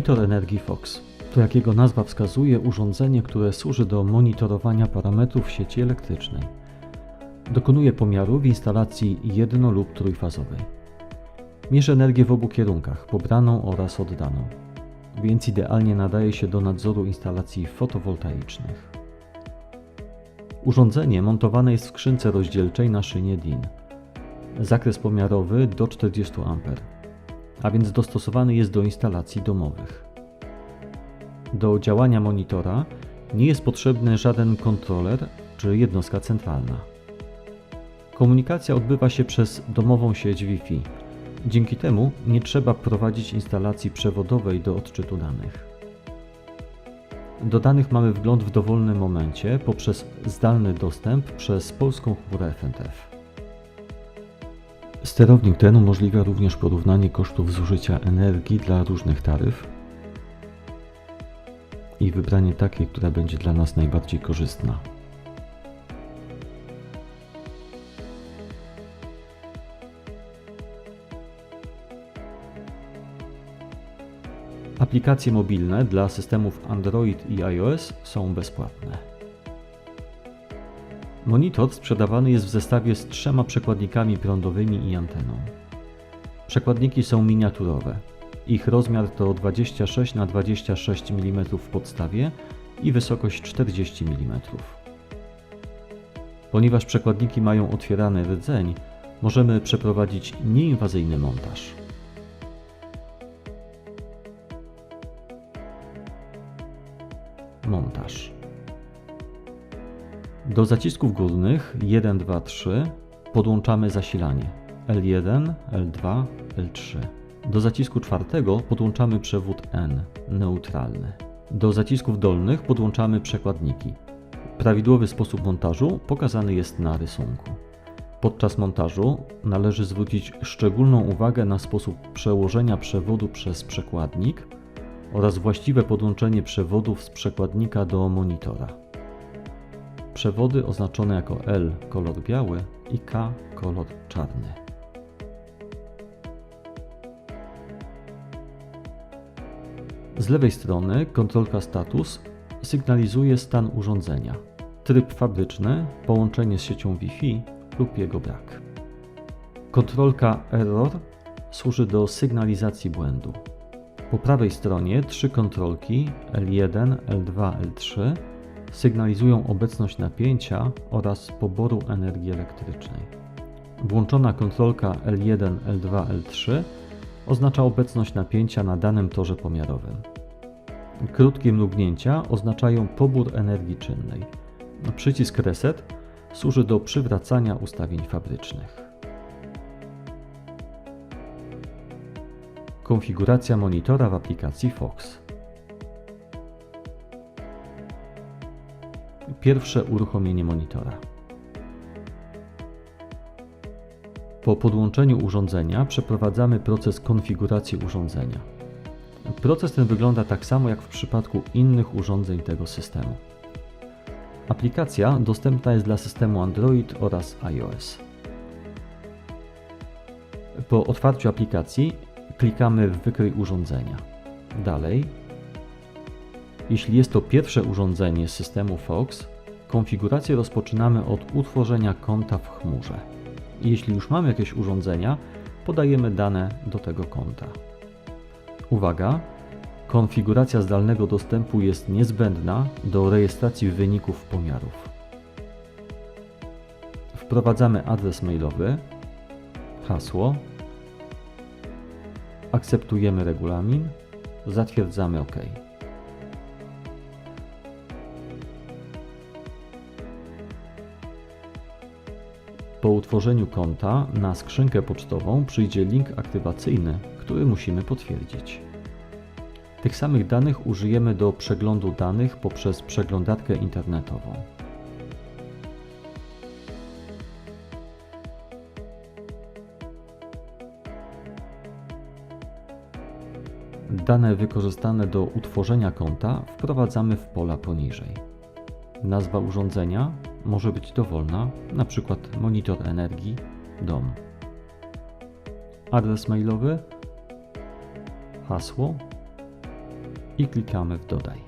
Monitor energii Fox to, jak jego nazwa wskazuje, urządzenie, które służy do monitorowania parametrów sieci elektrycznej. Dokonuje pomiaru w instalacji jedno- lub trójfazowej. Mierzy energię w obu kierunkach, pobraną oraz oddaną, więc idealnie nadaje się do nadzoru instalacji fotowoltaicznych. Urządzenie montowane jest w skrzynce rozdzielczej na szynie DIN. Zakres pomiarowy do 40 A, a więc dostosowany jest do instalacji domowych. Do działania monitora nie jest potrzebny żaden kontroler czy jednostka centralna. Komunikacja odbywa się przez domową sieć Wi-Fi. Dzięki temu nie trzeba prowadzić instalacji przewodowej do odczytu danych. Do danych mamy wgląd w dowolnym momencie poprzez zdalny dostęp przez polską chmurę FNTF. Sterownik ten umożliwia również porównanie kosztów zużycia energii dla różnych taryf i wybranie takiej, która będzie dla nas najbardziej korzystna. Aplikacje mobilne dla systemów Android i iOS są bezpłatne. Monitor sprzedawany jest w zestawie z trzema przekładnikami prądowymi i anteną. Przekładniki są miniaturowe. Ich rozmiar to 26 na 26 mm w podstawie i wysokość 40 mm. Ponieważ przekładniki mają otwierany rdzeń, możemy przeprowadzić nieinwazyjny. Montaż. Do zacisków górnych 1, 2, 3 podłączamy zasilanie L1, L2, L3. Do zacisku czwartego podłączamy przewód N, neutralny. Do zacisków dolnych podłączamy przekładniki. Prawidłowy sposób montażu pokazany jest na rysunku. Podczas montażu należy zwrócić szczególną uwagę na sposób przełożenia przewodu przez przekładnik oraz właściwe podłączenie przewodów z przekładnika do monitora. Przewody oznaczone jako L kolor biały i K kolor czarny. Z lewej strony kontrolka status sygnalizuje stan urządzenia, tryb fabryczny, połączenie z siecią Wi-Fi lub jego brak. Kontrolka error służy do sygnalizacji błędu. Po prawej stronie trzy kontrolki L1, L2, L3 sygnalizują obecność napięcia oraz poboru energii elektrycznej. Włączona kontrolka L1, L2, L3 oznacza obecność napięcia na danym torze pomiarowym. Krótkie mrugnięcia oznaczają pobór energii czynnej. Przycisk Reset służy do przywracania ustawień fabrycznych. Konfiguracja monitora w aplikacji Fox. Pierwsze uruchomienie monitora. Po podłączeniu urządzenia przeprowadzamy proces konfiguracji urządzenia. Proces ten wygląda tak samo jak w przypadku innych urządzeń tego systemu. Aplikacja dostępna jest dla systemu Android oraz iOS. Po otwarciu aplikacji klikamy w Wykryj urządzenia. Dalej. Jeśli jest to pierwsze urządzenie systemu Fox, konfigurację rozpoczynamy od utworzenia konta w chmurze. Jeśli już mamy jakieś urządzenia, podajemy dane do tego konta. Uwaga! Konfiguracja zdalnego dostępu jest niezbędna do rejestracji wyników pomiarów. Wprowadzamy adres mailowy, hasło, akceptujemy regulamin, zatwierdzamy OK. Utworzeniu konta na skrzynkę pocztową przyjdzie link aktywacyjny, który musimy potwierdzić. Tych samych danych użyjemy do przeglądu danych poprzez przeglądarkę internetową. Dane wykorzystane do utworzenia konta wprowadzamy w pola poniżej. Nazwa urządzenia może być dowolna, np. monitor energii, dom. Adres mailowy, hasło i klikamy w Dodaj.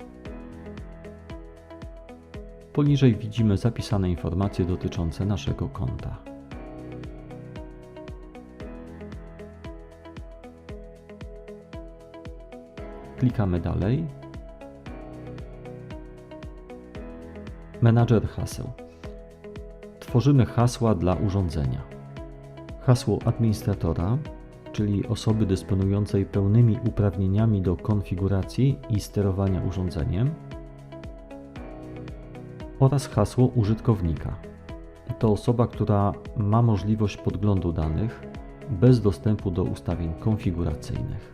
Poniżej widzimy zapisane informacje dotyczące naszego konta. Klikamy dalej. Menadżer haseł. Tworzymy hasła dla urządzenia. Hasło administratora, czyli osoby dysponującej pełnymi uprawnieniami do konfiguracji i sterowania urządzeniem, oraz hasło użytkownika. To osoba, która ma możliwość podglądu danych bez dostępu do ustawień konfiguracyjnych.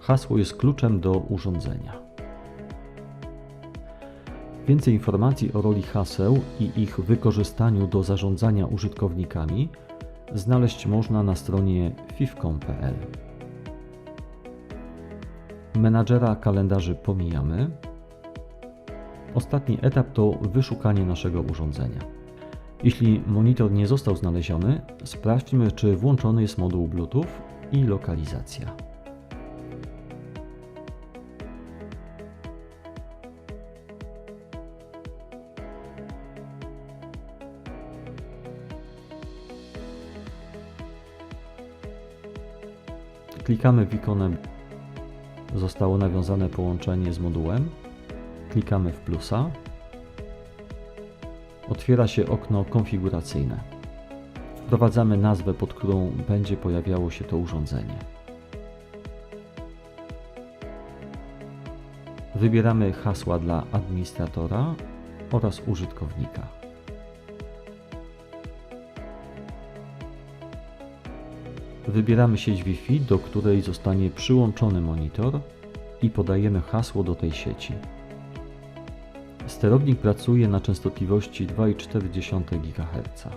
Hasło jest kluczem do urządzenia. Więcej informacji o roli haseł i ich wykorzystaniu do zarządzania użytkownikami znaleźć można na stronie fifcom.pl. Menadżera kalendarzy pomijamy. Ostatni etap to wyszukanie naszego urządzenia. Jeśli monitor nie został znaleziony, sprawdźmy, czy włączony jest moduł Bluetooth i lokalizacja. Klikamy w ikonę Zostało nawiązane połączenie z modułem. Klikamy w plusa. Otwiera się okno konfiguracyjne. Wprowadzamy nazwę, pod którą będzie pojawiało się to urządzenie. Wybieramy hasła dla administratora oraz użytkownika. Wybieramy sieć Wi-Fi, do której zostanie przyłączony monitor i podajemy hasło do tej sieci. Sterownik pracuje na częstotliwości 2,4 GHz.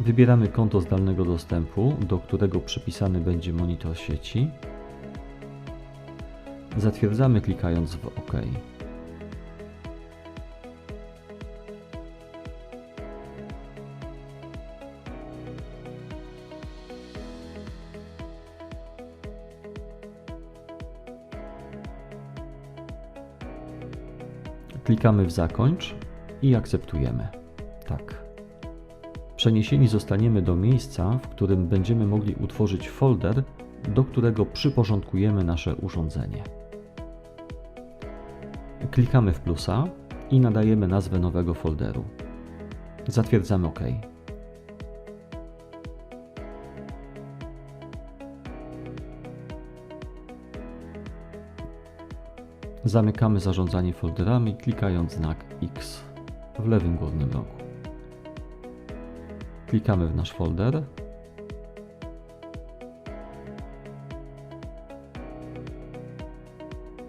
Wybieramy konto zdalnego dostępu, do którego przypisany będzie monitor sieci. Zatwierdzamy klikając w OK. Klikamy w zakończ i akceptujemy. Tak. Przeniesieni zostaniemy do miejsca, w którym będziemy mogli utworzyć folder, do którego przyporządkujemy nasze urządzenie. Klikamy w plusa i nadajemy nazwę nowego folderu. Zatwierdzamy OK. Zamykamy zarządzanie folderami klikając znak X w lewym górnym rogu. Klikamy w nasz folder.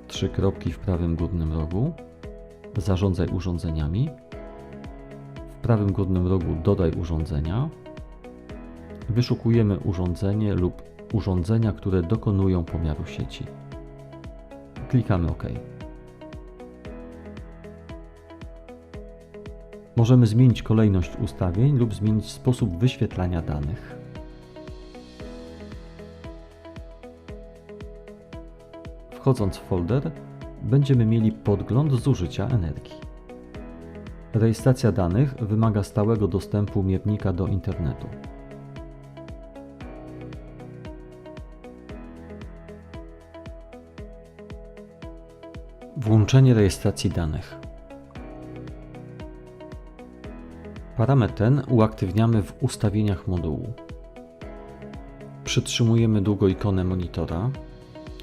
Trzy kropki w prawym górnym rogu. Zarządzaj urządzeniami. W prawym górnym rogu dodaj urządzenia. Wyszukujemy urządzenie lub urządzenia, które dokonują pomiaru sieci. Klikamy OK. Możemy zmienić kolejność ustawień lub zmienić sposób wyświetlania danych. Wchodząc w folder, będziemy mieli podgląd zużycia energii. Rejestracja danych wymaga stałego dostępu miernika do internetu. Włączenie rejestracji danych. Parametr ten uaktywniamy w ustawieniach modułu. Przytrzymujemy długo ikonę monitora,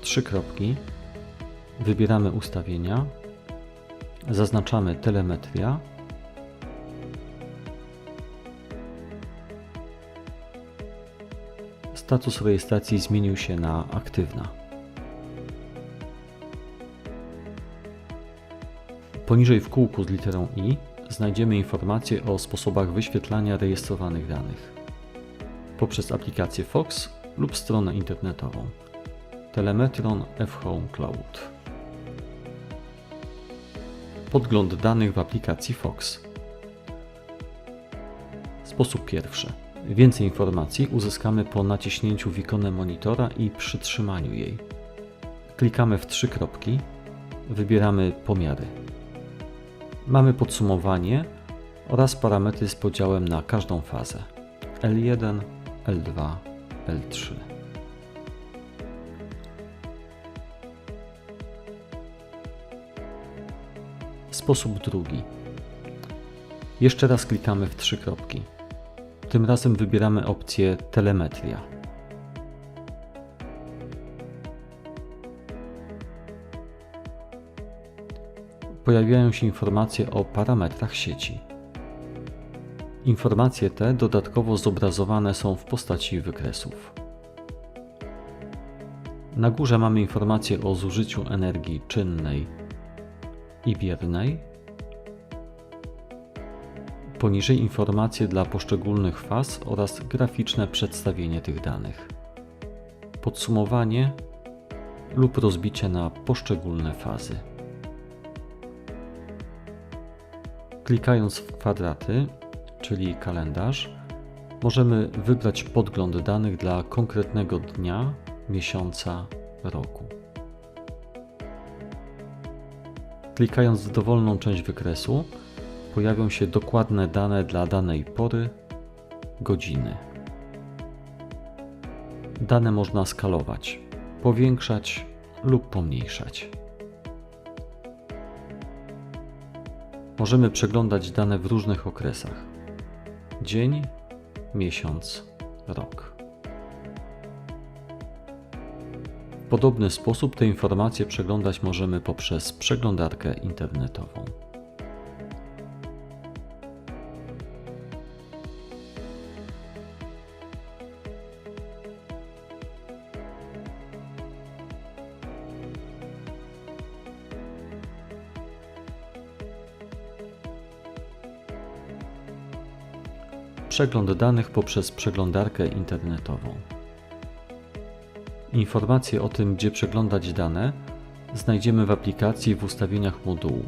trzy kropki, wybieramy ustawienia, zaznaczamy telemetria, status rejestracji zmienił się na aktywna. Poniżej w kółku z literą I znajdziemy informacje o sposobach wyświetlania rejestrowanych danych poprzez aplikację Fox lub stronę internetową Telemetron F-Home Cloud. Podgląd danych w aplikacji Fox. Sposób pierwszy. Więcej informacji uzyskamy po naciśnięciu w ikonę monitora i przytrzymaniu jej. Klikamy w trzy kropki, wybieramy pomiary. Mamy podsumowanie oraz parametry z podziałem na każdą fazę L1, L2, L3. Sposób drugi. Jeszcze raz klikamy w trzy kropki. Tym razem wybieramy opcję Telemetria. Pojawiają się informacje o parametrach sieci. Informacje te dodatkowo zobrazowane są w postaci wykresów. Na górze mamy informacje o zużyciu energii czynnej i biernej. Poniżej informacje dla poszczególnych faz oraz graficzne przedstawienie tych danych. Podsumowanie lub rozbicie na poszczególne fazy. Klikając w kwadraty, czyli kalendarz, możemy wybrać podgląd danych dla konkretnego dnia, miesiąca, roku. Klikając w dowolną część wykresu, pojawią się dokładne dane dla danej pory, godziny. Dane można skalować, powiększać lub pomniejszać. Możemy przeglądać dane w różnych okresach: dzień, miesiąc, rok. W podobny sposób te informacje przeglądać możemy poprzez przeglądarkę internetową. Przegląd danych poprzez przeglądarkę internetową. Informacje o tym, gdzie przeglądać dane, znajdziemy w aplikacji w ustawieniach modułu.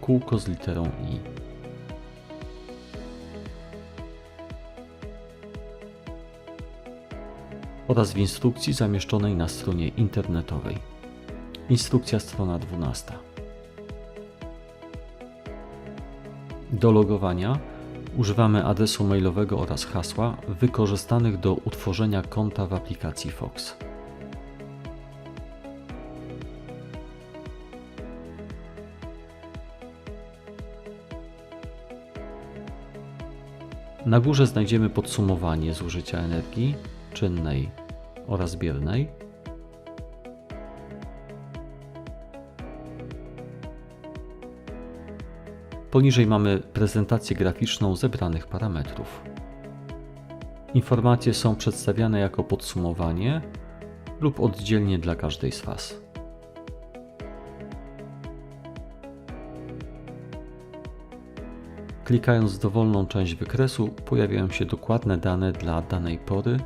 Kółko z literą I. Oraz w instrukcji zamieszczonej na stronie internetowej. Instrukcja strona 12. Do logowania używamy adresu mailowego oraz hasła wykorzystanych do utworzenia konta w aplikacji Fox. Na górze znajdziemy podsumowanie zużycia energii czynnej oraz biernej. Poniżej mamy prezentację graficzną zebranych parametrów. Informacje są przedstawiane jako podsumowanie lub oddzielnie dla każdej z faz. Klikając dowolną część wykresu pojawiają się dokładne dane dla danej pory,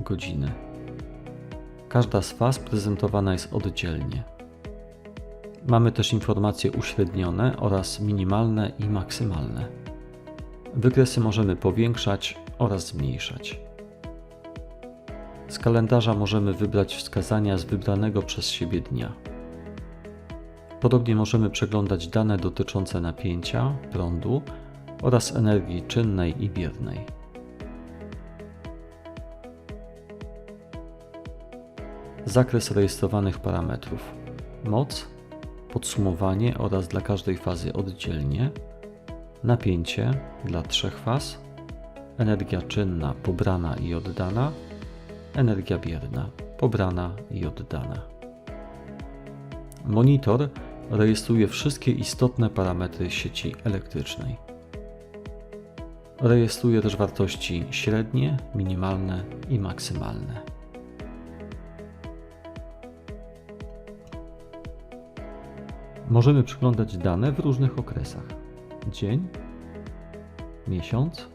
godziny. Każda z faz prezentowana jest oddzielnie. Mamy też informacje uśrednione oraz minimalne i maksymalne. Wykresy możemy powiększać oraz zmniejszać. Z kalendarza możemy wybrać wskazania z wybranego przez siebie dnia. Podobnie możemy przeglądać dane dotyczące napięcia, prądu oraz energii czynnej i biernej. Zakres rejestrowanych parametrów: moc, podsumowanie oraz dla każdej fazy oddzielnie, napięcie dla trzech faz, energia czynna pobrana i oddana, energia bierna pobrana i oddana. Monitor rejestruje wszystkie istotne parametry sieci elektrycznej. Rejestruje też wartości średnie, minimalne i maksymalne. Możemy przeglądać dane w różnych okresach: dzień, miesiąc,